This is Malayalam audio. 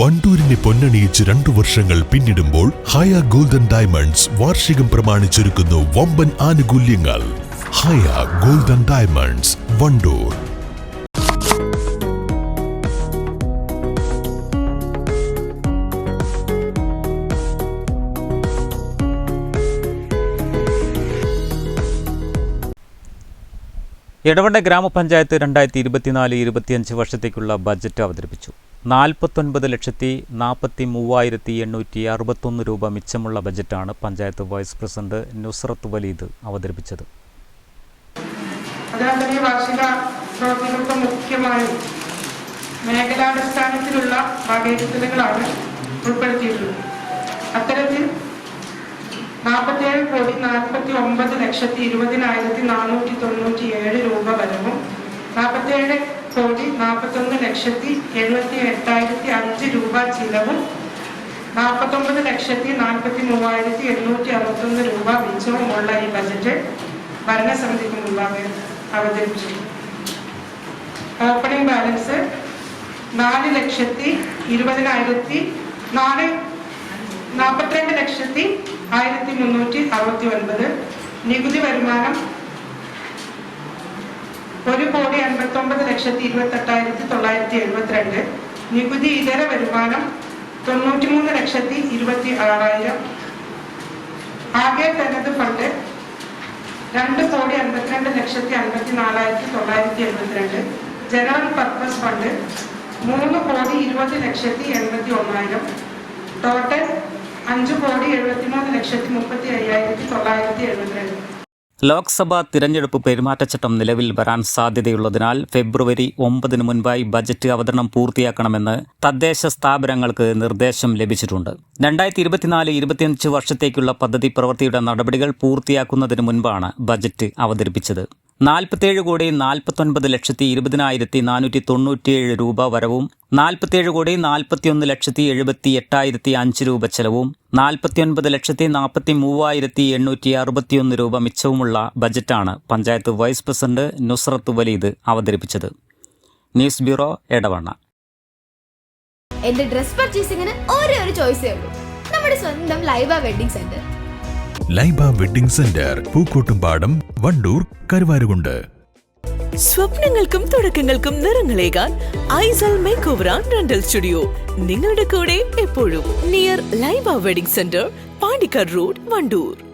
വണ്ടൂരിനെ പൊന്നണിയിച്ച് രണ്ടു വർഷങ്ങൾ പിന്നിടുമ്പോൾ ഹയ ഗോൾഡൻ ഡയമണ്ട്സ് വാർഷികം പ്രമാണിച്ചൊരുക്കുന്നു വമ്പൻ ആനുകൂല്യങ്ങൾ. Haya golden diamonds Wandoor. എടവണ്ട ഗ്രാമപഞ്ചായത്ത് രണ്ടായിരത്തി ഇരുപത്തിനാല് ഇരുപത്തിയഞ്ച് വർഷത്തേക്കുള്ള ബജറ്റ് അവതരിപ്പിച്ചു. നാൽപ്പത്തൊൻപത് ലക്ഷത്തി നാൽപ്പത്തി മൂവായിരത്തി എണ്ണൂറ്റി അറുപത്തൊന്ന് രൂപ മിച്ചമുള്ള ബജറ്റാണ് പഞ്ചായത്ത് വൈസ് പ്രസിഡന്റ് നുസ്രത്ത് വലീദ് അവതരിപ്പിച്ചത്. വാർഷിക മുഖ്യമായും മേഖലാടിസ്ഥാനത്തിലുള്ള വകയിരുത്തലുകളാണ് ഉൾപ്പെടുത്തിയിട്ടുള്ളത്. അത്തരത്തിൽ നാൽപ്പത്തേഴ് കോടി നാൽപ്പത്തി ഒമ്പത് ലക്ഷത്തി ഇരുപതിനായിരത്തി നാനൂറ്റി തൊണ്ണൂറ്റി ഏഴ് രൂപ വരവും നാൽപ്പത്തേഴ് കോടി നാൽപ്പത്തൊന്ന് ലക്ഷത്തി എഴുപത്തി എട്ടായിരത്തി അഞ്ച് രൂപ ചിലവും നാൽപ്പത്തൊമ്പത് ലക്ഷത്തി നാൽപ്പത്തി മൂവായിരത്തി എണ്ണൂറ്റി അറുപത്തൊന്ന് രൂപ മിച്ചവുമുള്ള ഈ ബജറ്റ് ഭരണസമിതിക്ക് മുമ്പാകെ അവതരിപ്പിച്ചു. ഓപ്പണിംഗ് ബാലൻസ് നാല് ലക്ഷത്തി ഇരുപതിനായിരത്തി നാല് നാൽപ്പത്തിരണ്ട് ലക്ഷത്തി ആയിരത്തി മുന്നൂറ്റി അറുപത്തി ഒൻപത്. നികുതി വരുമാനം ഒരു അൻപത്തി ലക്ഷത്തി ഇരുപത്തെട്ടായിരത്തി തൊള്ളായിരത്തി എഴുപത്തിരണ്ട്. നികുതി ഇതര വരുമാനം തൊണ്ണൂറ്റി മൂന്ന് ലക്ഷത്തി ഇരുപത്തി ആറായിരം. ആകെ തനത് ഫണ്ട് രണ്ട് കോടി അൻപത്തിരണ്ട് ലക്ഷത്തി അൻപത്തി നാലായിരത്തി തൊള്ളായിരത്തി എഴുപത്തിരണ്ട്. ജനറൽ പർപ്പസ് ഫണ്ട് മൂന്ന് കോടി ഇരുപത് ലക്ഷത്തി എൺപത്തി ഒന്നായിരം. ടോട്ടൽ അഞ്ച് കോടി എഴുപത്തിമൂന്ന് ലക്ഷത്തി മുപ്പത്തി അയ്യായിരത്തി തൊള്ളായിരത്തി എഴുപത്തിരണ്ട്. ലോക്സഭാ തിരഞ്ഞെടുപ്പ് പെരുമാറ്റച്ചട്ടം നിലവിൽ വരാൻ സാധ്യതയുള്ളതിനാൽ ഫെബ്രുവരി ഒമ്പതിന് മുൻപായി ബജറ്റ് അവതരണം പൂർത്തിയാക്കണമെന്ന് തദ്ദേശ സ്ഥാപനങ്ങൾക്ക് നിർദ്ദേശം ലഭിച്ചിട്ടുണ്ട്. രണ്ടായിരത്തി ഇരുപത്തിനാല് ഇരുപത്തിയഞ്ച് വർഷത്തേക്കുള്ള പദ്ധതി പ്രവൃത്തിയുടെ നടപടികൾ പൂർത്തിയാക്കുന്നതിന് മുൻപാണ് ബജറ്റ് അവതരിപ്പിച്ചത്. നാൽപ്പത്തേഴ് കോടി നാൽപ്പത്തൊൻപത് ലക്ഷത്തി ഇരുപതിനായിരത്തി നാനൂറ്റി തൊണ്ണൂറ്റിയേഴ് രൂപ വരവും നാൽപ്പത്തേഴ് കോടി നാൽപ്പത്തിയൊന്ന് ലക്ഷത്തി എഴുപത്തി എട്ടായിരത്തി അഞ്ച് രൂപ ചെലവും നാൽപ്പത്തിയൊൻപത് ലക്ഷത്തി നാൽപ്പത്തി മൂവായിരത്തി എണ്ണൂറ്റി അറുപത്തിയൊന്ന് രൂപ മിച്ചവുമുള്ള ബജറ്റാണ് പഞ്ചായത്ത് വൈസ് പ്രസിഡന്റ് നുസ്രത്ത് വലീദ് അവതരിപ്പിച്ചത്. News bureau Edavanna. എന്റെ ഡ്രസ് പർച്ചേസിംഗിന് ഒരേ ഒരു ചോയ്സേ ഉള്ളൂ. നമ്മുടെ സ്വന്തം Laiba wedding centre. Laiba wedding centre Pookkottumpadam Wandoor Karuvarakundu. സ്വപ്നങ്ങൾക്കും തുടക്കങ്ങൾക്കും നിറങ്ങളേകാൻ ഐസൽ മേക്ക് ഓവർ റെന്റൽ സ്റ്റുഡിയോ. നിങ്ങളുടെ കൂടെ എപ്പോഴും near Laiba wedding centre Pandikkad road Wandoor.